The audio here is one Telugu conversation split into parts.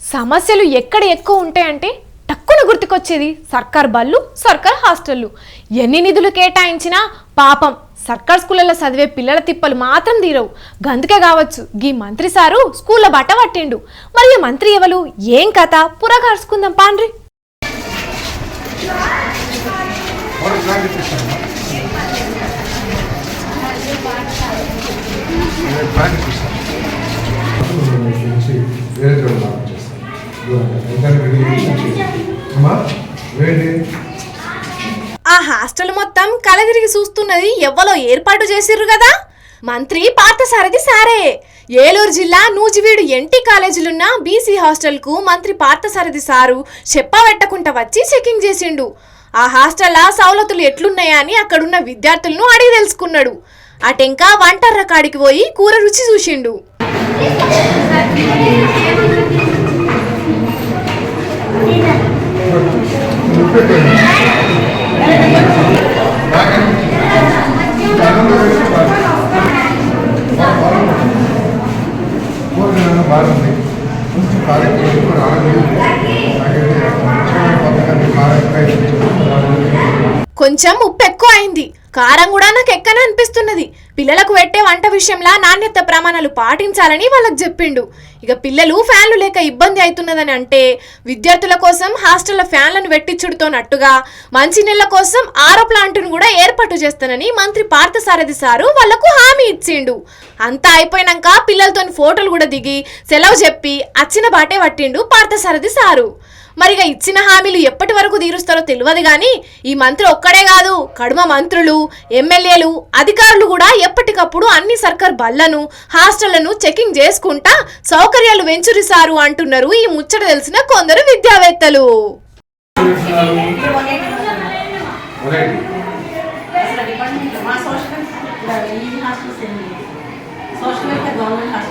సమస్యలు ఎక్కడ ఎక్కువ ఉంటాయంటే టక్కున గుర్తుకొచ్చేది సర్కార్ బళ్ళు సర్కార్ హాస్టళ్ళు. ఎన్ని నిధులు కేటాయించినా పాపం సర్కార్ స్కూళ్ళలో చదివే పిల్లల తిప్పలు మాత్రం తీరవు. గందుకే కావచ్చు గీ మంత్రి సారు స్కూళ్ళ బట్ట పట్టిండు. మరి మంత్రి ఎవలు ఏం కథ? పురగార్చుకుందాం పాండ్రి. ఆ హాస్టల్ మొత్తం కలదిరిగి చూస్తున్నది ఎవ్వలో ఏర్పాటు చేసిర్రు కదా? మంత్రి పార్థసారథి సారే. ఏలూరు జిల్లా నూజివీడు ఎన్టీ కాలేజీలున్న బీసీ హాస్టల్కు మంత్రి పార్థసారథి సారు చెప్పబెట్టకుండా వచ్చి చెకింగ్ చేసిండు. ఆ హాస్టల్ సవలతులు ఎట్లున్నాయా అని అక్కడున్న విద్యార్థులను అడిగి తెలుసుకున్నాడు. అటెంకా వంటర్ర కాడికి పోయి కూర రుచి చూసిండు. బాగుంది కొంచెం కార్యక్రమం కూడా ఆరోగ్యం కొంచెం ఉప్పు ఎక్కువ అయింది. కారం కూడా నాకు ఎక్కనే అనిపిస్తున్నది. పిల్లలకు పెట్టే వంట విషయంలో నాణ్యత ప్రమాణాలు పాటించాలని వాళ్ళకి చెప్పిండు. ఇక పిల్లలు ఫ్యాన్లు లేక ఇబ్బంది అవుతున్నదని అంటే విద్యార్థుల కోసం హాస్టల్ల ఫ్యాన్లను పెట్టించుడుతోనట్టుగా మంచినీళ్ళ కోసం ఆరో ప్లాంటును కూడా ఏర్పాటు చేస్తానని మంత్రి పార్థసారథి సారు వాళ్ళకు హామీ ఇచ్చిండు. అంతా అయిపోయినాక పిల్లలతో ఫోటోలు కూడా దిగి సెలవు చెప్పి అచ్చిన బాటే పట్టిండు పార్థసారథి సారు. మరిగా ఇచ్చిన హామీలు ఎప్పటి వరకు తీరుస్తారో తెలియదు కానీ ఈ మంత్రి ఒక్కడే కాదు కడుమ మంత్రులు ఎమ్మెల్యేలు అధికారులు కూడా ఎప్పటికప్పుడు అన్ని సర్కార్ బళ్ళను హాస్టళ్ళను చెకింగ్ చేసుకుంటా సౌకర్యాలు వెంచురిసారు అంటున్నారు ఈ ముచ్చట తెలిసిన కొందరు విద్యావేత్తలు. Social government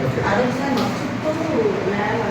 이렇게. 아름산 축포나